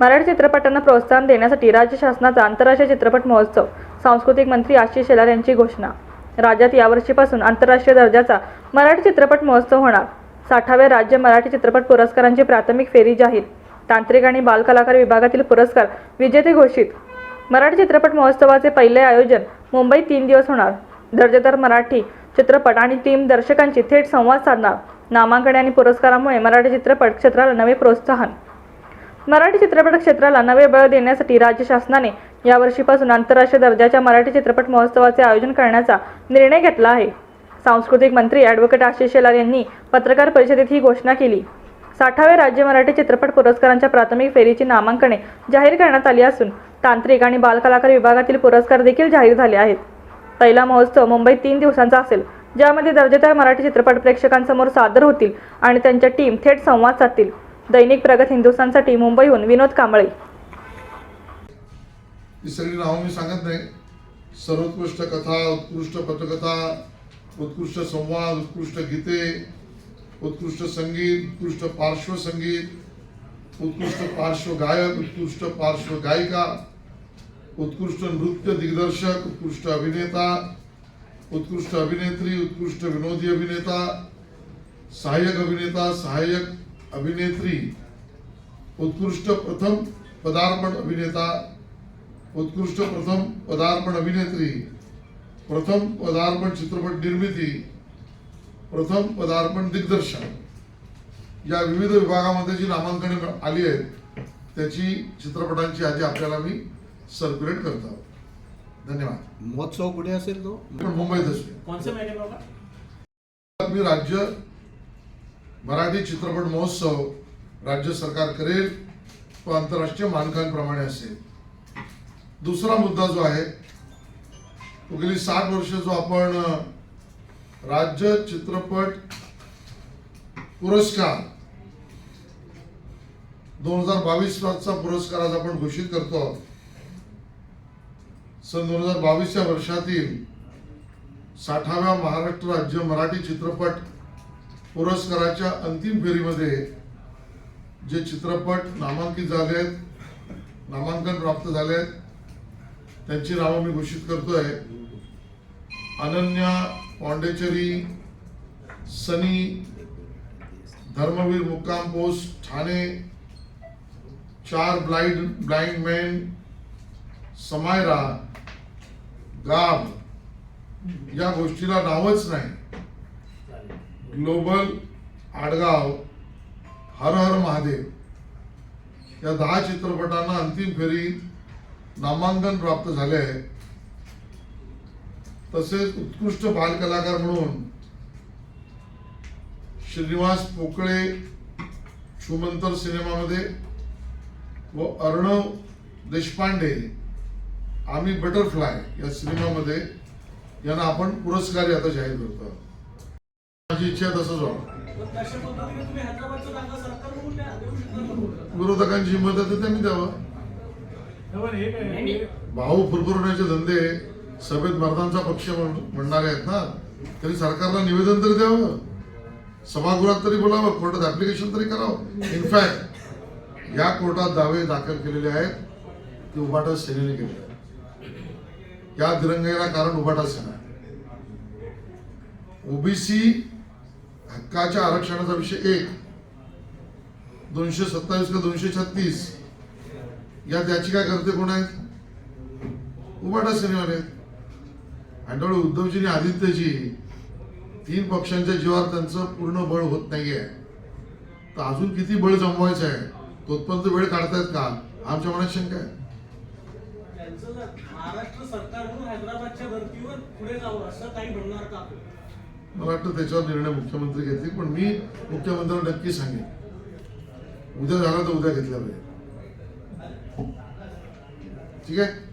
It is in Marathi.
मराठी चित्रपटांना प्रोत्साहन देण्यासाठी राज्य शासनाचा आंतरराष्ट्रीय चित्रपट महोत्सव सांस्कृतिक मंत्री आशिष शेलार यांची घोषणा. राज्यात यावर्षीपासून आंतरराष्ट्रीय दर्जाचा मराठी चित्रपट महोत्सव होणार. साठाव्या राज्य मराठी चित्रपट पुरस्कारांची प्राथमिक फेरी जाहीर. तांत्रिक आणि बालकलाकार विभागातील पुरस्कार विजेते घोषित. मराठी चित्रपट महोत्सवाचे पहिले आयोजन मुंबईत तीन दिवस होणार. दर्जेदार मराठी चित्रपट आणि टीम दर्शकांची थेट संवाद साधणार. नामांकने आणि पुरस्कारामुळे मराठी चित्रपट क्षेत्राला नवे प्रोत्साहन. मराठी चित्रपट क्षेत्राला नवे बळ देण्यासाठी राज्य शासनाने यावर्षीपासून आंतरराष्ट्रीय दर्जाच्या मराठी चित्रपट महोत्सवाचे आयोजन करण्याचा निर्णय घेतला आहे. सांस्कृतिक मंत्री ॲडव्होकेट आशिष शेलार यांनी पत्रकार परिषदेत ही घोषणा केली. साठाव्या राज्य मराठी चित्रपट पुरस्कारांच्या प्राथमिक फेरीची नामांकने जाहीर करण्यात आली असून तांत्रिक आणि बालकलाकार विभागातील पुरस्कार देखील जाहीर झाले आहेत. पहिला महोत्सव मुंबईत तीन दिवसांचा असेल ज्यामध्ये दर्जेदार मराठी चित्रपट प्रेक्षकांसमोर सादर होतील आणि त्यांच्या टीम थेट संवाद साधतील. दैनिक प्रगत हिंदुस्थानसाठी मुंबईहून विनोद कांबळे. ही सगळी नावं मी सांगत नाही. सर्वोत्कृष्ट कथा उत्कृष्ट पटकथा उत्कृष्ट संवाद उत्कृष्ट गीते उत्कृष्ट संगीत उत्कृष्ट पार्श्वसंगीत उत्कृष्ट पार्श्वगायक उत्कृष्ट पार्श्वगायिका उत्कृष्ट नृत्य दिग्दर्शक उत्कृष्ट अभिनेता उत्कृष्ट अभिनेत्री उत्कृष्ट विनोदी अभिनेता सहाय्यक अभिनेता सहाय्यक अभिनेत्री उत्कृष्ट प्रथम पदार्पण अभिनेता उत्कृष्ट प्रथम पदार्पण अभिनेत्री प्रथम पदार्पण चित्रपट निर्मिती प्रथम पदार्पण दिग्दर्शन. या विविध विभागामध्ये जी नामांकने आली आहेत त्याची चित्रपटांची यादी आपल्याला मी सर्क्युलेट करत आहोत. धन्यवाद. महोत्सव कुठे असेल तो? पण मुंबईत असेल मी राज्य मराठी चित्रपट महोत्सव राज्य सरकार करेल तो आंतरराष्ट्रीय मानकांप्रमाणे असेल. दुसरा मुद्दा जो आहे तो गेली सात वर्ष जो आपण राज्य चित्रपट पुरस्कार दोन हजार बावीसचा पुरस्कार आज आपण घोषित करतो सन दोन हजार बावीसच्या वर्षातील साठाव्या महाराष्ट्र राज्य मराठी चित्रपट पुरस्काराच्या अंतिम फेरीमध्ये जे चित्रपट नामांकित झाले आहेत नामांकन प्राप्त झाले आहेत त्यांची नावं मी घोषित करतोय. अनन्या पांडेचरी सनी धर्मवीर मुक्काम पोस्ट ठाणे चार ब्लाइंड ब्लाइंड मॅन समायरा गाब या गोष्टीला नावच नाही. ग्लोबल आडगाव हर हर महादेव या दहा चित्रपटांना अंतिम फेरीत नामांकन प्राप्त झाले आहे. तसेच उत्कृष्ट बालकलाकार म्हणून श्रीनिवास पोकळे शुमंतर सिनेमामध्ये व अर्णव देशपांडे आम्ही बटरफ्लाय या सिनेमामध्ये यांना आपण पुरस्कार आता जाहीर करतो माझी इच्छा तसंच व्हावं. विरोधकांची मदत आहे त्यांनी द्यावं. भाऊ फुरफुरण्याचे धंदे सभेत मर्दांचा पक्ष म्हणणारे आहेत ना. तरी सरकारला निवेदन तरी द्यावं. सभागृहात तरी बोलावं कोर्टात ऍप्लिकेशन तरी करावं. इनफॅक्ट या कोर्टात दावे दाखल केलेले आहेत ते उभाटा सेनेने केले आहेत. या दिरंगाईला कारण उभाटा सेना ओबीसी हक्काच्या आरक्षणाचा विषय एक. दोनशे सत्तावीस का दोनशे छत्तीस. यात याचिका करते कोण आहेत? उबाटा सिनेमाने आणि त्यामुळे उद्धवजी आणि आदित्यजी तीन पक्षांच्या जीवावर त्यांचं पूर्ण बळ होत नाहीये. तर अजून किती बळ जमवायचं आहे? तोपर्यंत वेळ काढतायत का? आमच्या मनात शंका आहे. महाराष्ट्र सरकार हैदराबादच्या धर्तीवर पुढे जाऊ असं काही म्हणणार का? मला वाटतं त्याच्यावर निर्णय मुख्यमंत्री घेतील पण मी मुख्यमंत्र्यांना नक्की सांगेन. उद्या झाला तर उद्या घेतला पाहिजे. ठीक आहे?